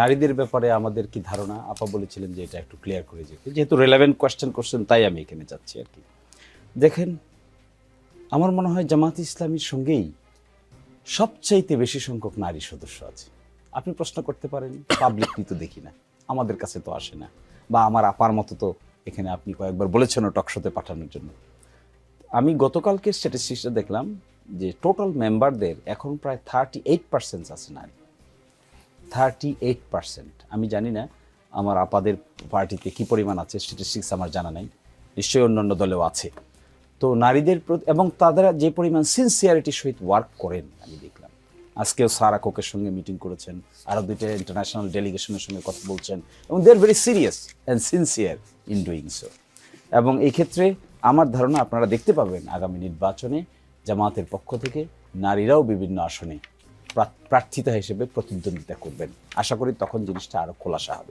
নারীদের ব্যাপারে আমাদের কি ধারণা? আপা বলেছিলেন যে এটা একটু ক্লিয়ার করে যেতে। যেহেতু রেলেভেন্ট কোয়েশ্চেন করছেন তাই আমি এখানে যাচ্ছি আর কি। দেখেন, আমার মনে হয় জামাত ইসলামীর সঙ্গেই সবচাইতে বেশি সংখ্যক নারী সদস্য আছে। আপনি প্রশ্ন করতে পারেন পাবলিকলি তো দেখি না। আমাদের কাছে তো আসে না। বা আমার আপার মতো তো এখানে আপনি কয়েকবার বলেছেন টকশোতে পাঠানোর জন্য। আমি গতকালকে স্ট্যাটিস্টিক্সটা দেখলাম যে টোটাল মেম্বারদের এখন প্রায় থার্টি এইট পার্সেন্ট আছে নারী। Thirty eight percent. আমি জানি না আমার আপাদের পার্টিতে কি পরিমাণ আছে স্ট্যাটিস্টিক্স আমার জানা নাই। নিশ্চয়ই অন্যান্য দলেও আছে। তো নারীদের প্রতি এবং তারা যে পরিমাণ সিনসিয়ারিটির সহিত ওয়ার্ক করেন, আমি দেখলাম। আজকেও সারা কোকের সঙ্গে মিটিং করেছেন, আরও দুইটা ইন্টারন্যাশনাল ডেলিগেশনের সঙ্গে কথা বলছেন এবং they are very serious and sincere in doing so এবং এই ক্ষেত্রে আমার ধারণা আপনারা দেখতে পাবেন আগামী নির্বাচনে জামাতের পক্ষ থেকে নারীরাও বিভিন্ন আসনে প্রার্থিতা হিসেবে প্রতিদ্বন্দ্বিতা করবেন। আশা করি তখন জিনিসটা আরও খোলাসা হবে।